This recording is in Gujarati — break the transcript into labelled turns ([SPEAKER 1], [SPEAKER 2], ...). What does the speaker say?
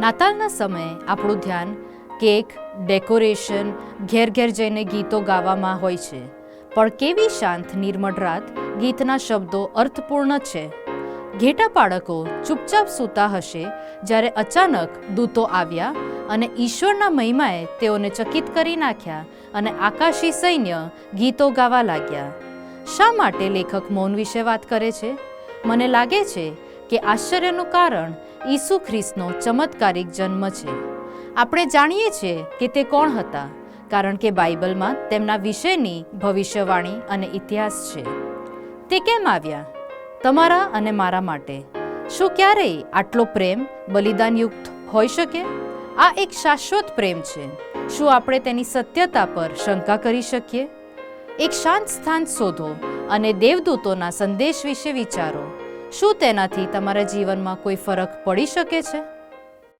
[SPEAKER 1] નાતાલના સમયે આપણું ધ્યાન કેક, ડેકોરેશન, ઘેર ઘેર જઈને ગીતો ગાવામાં હોય છે. પણ કેવી શાંત, નિર્મળ રાત ગીતના શબ્દો અર્થપૂર્ણ છે. ઘેટા બાળકો ચૂપચાપ સૂતા હશે જ્યારે અચાનક દૂતો આવ્યા અને ઈશ્વરના મહિમાએ તેઓને ચકિત કરી નાખ્યા અને આકાશી સૈન્ય ગીતો ગાવા લાગ્યા. શા માટે લેખક મૌન વિશે વાત કરે છે? મને લાગે છે કે આશ્ચર્યનું કારણ ઈસુ ખ્રિસ્તનો ચમત્કારિક જન્મ છે. આપણે જાણીએ છીએ કે તે કોણ હતા, કારણ કે બાઇબલમાં તેમના વિશેની ભવિષ્યવાણી અને ઇતિહાસ છે. તે કેમ આવ્યા? તમારા અને મારા માટે. શું ક્યારેય આટલો પ્રેમ બલિદાનયુક્ત હોઈ શકે? આ એક શાશ્વત પ્રેમ છે. શું આપણે તેની સત્યતા પર શંકા કરી શકીએ? એક શાંત સ્થાન શોધો અને દેવદૂતોના સંદેશ વિશે વિચારો. શું તેનાથી તમારા જીવનમાં કોઈ ફરક પડી શકે છે?